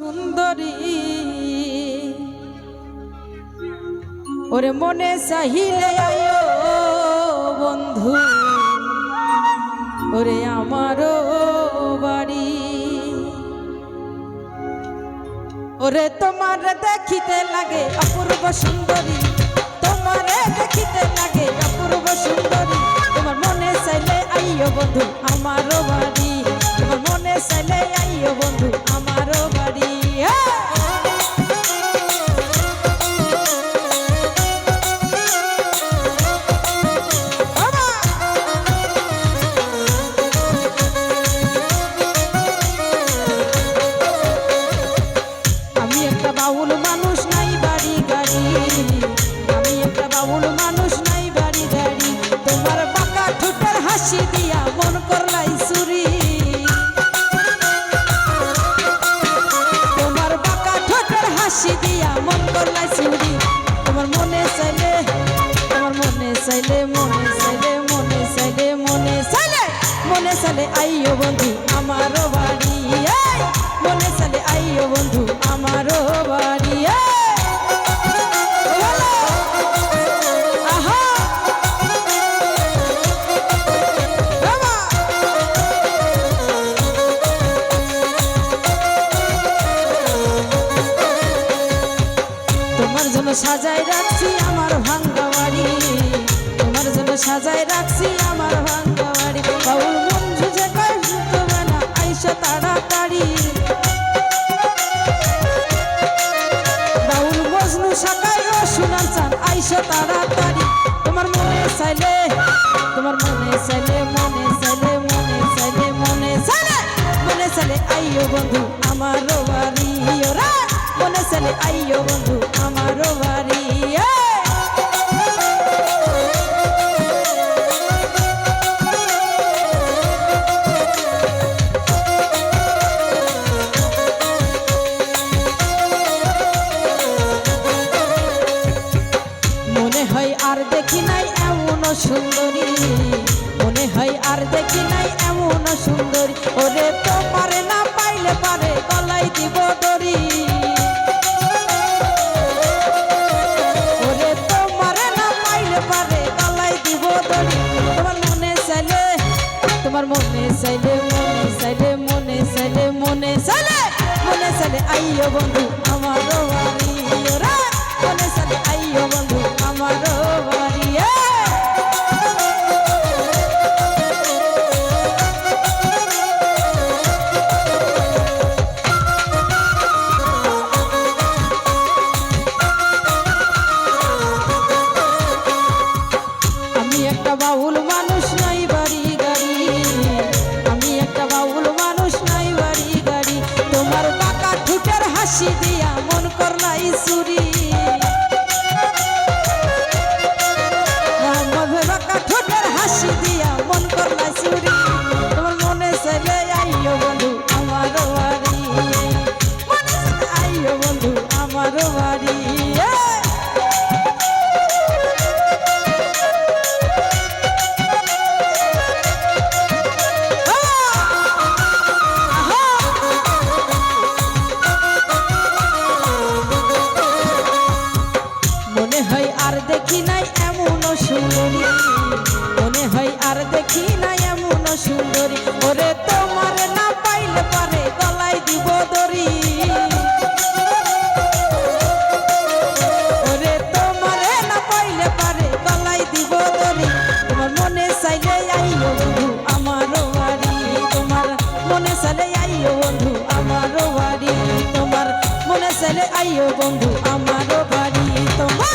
সুন্দরী। ওরে মনে চাহিলে আয়ো বন্ধু। ওরে আমারও বাড়ি। ওরে তোমার দেখিতে লাগে অপূর্ব সুন্দরী। তোমার দেখিতে লাগে অপূর্ব সুন্দরী। তোমার মনে চাইলে আইও বন্ধু। বাউল মানুষ নাই বাড়ি গাড়ি। আমি একটা বাউল মানুষ নাই বাড়ি গাড়ি। তোমার বাঁকা ঠোঁটের হাসি দিয়া মন করলাই চুরি। তোমার বাঁকা ঠোঁটের হাসি দিয়া মন করলাই চুরি। তোমার মনে চাইলে, তোমার মনে চাইলে মনে চাইলে মনে চাইলে মনে চাইলে মনে চাইলে আইও বন্ধু, আমারও তোমার জন্য সাজাই রাখছি আমার ভাঙ্গা বাড়ি। তোমার জন্য সাজাই রাখছি আমার ভাঙ্গা বাড়ি। বাউল মঞ্জু যে কয় তুমি না আইসা তাড়াতাড়ি। বাউল মজনু সাকাই ও চান, আইসা তাড়াতাড়ি। তোমার মনে চাইলে, তোমার মনে চাইলে মনে চাইলে মনে চাইলে মনে চাইলে মনে চাইলে আইও বন্ধু, আমারও বাড়ি। মনে চাইলে আইও বন্ধু, আমারও বাড়ি মনে হয় আর দেখি নাই এমন সুন্দরী। মনে হয় আর দেখি নাই এমন সুন্দরী। চাইলে মনে চাইলে মনে চাইলে মনে চাইলে মনে চাইলে আইও বন্ধু হাসি দিয়া মন করলাই চুরি মনে হয় আর দেখি নাই এমন সুন্দরী। মনে হয় আর দেখি নাই এমন সুন্দরী। ওরে তোমার না পাইলে পারে গলায় দিব দড়ি। ওরে তোমার না পাইলে পারে গলায় দিব দড়ি। তোমার মনে চাইলে আইও বন্ধু, আমারও বাড়ি। তোমার মনে চাইলে আইও বন্ধু, আমারও বাড়ি। তোমার মনে চাইলে আইও বন্ধু, আমারও বাড়ি। তোমার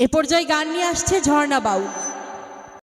এ পর্যায়ে গান নিয়ে আসছে ঝর্ণা বাউল।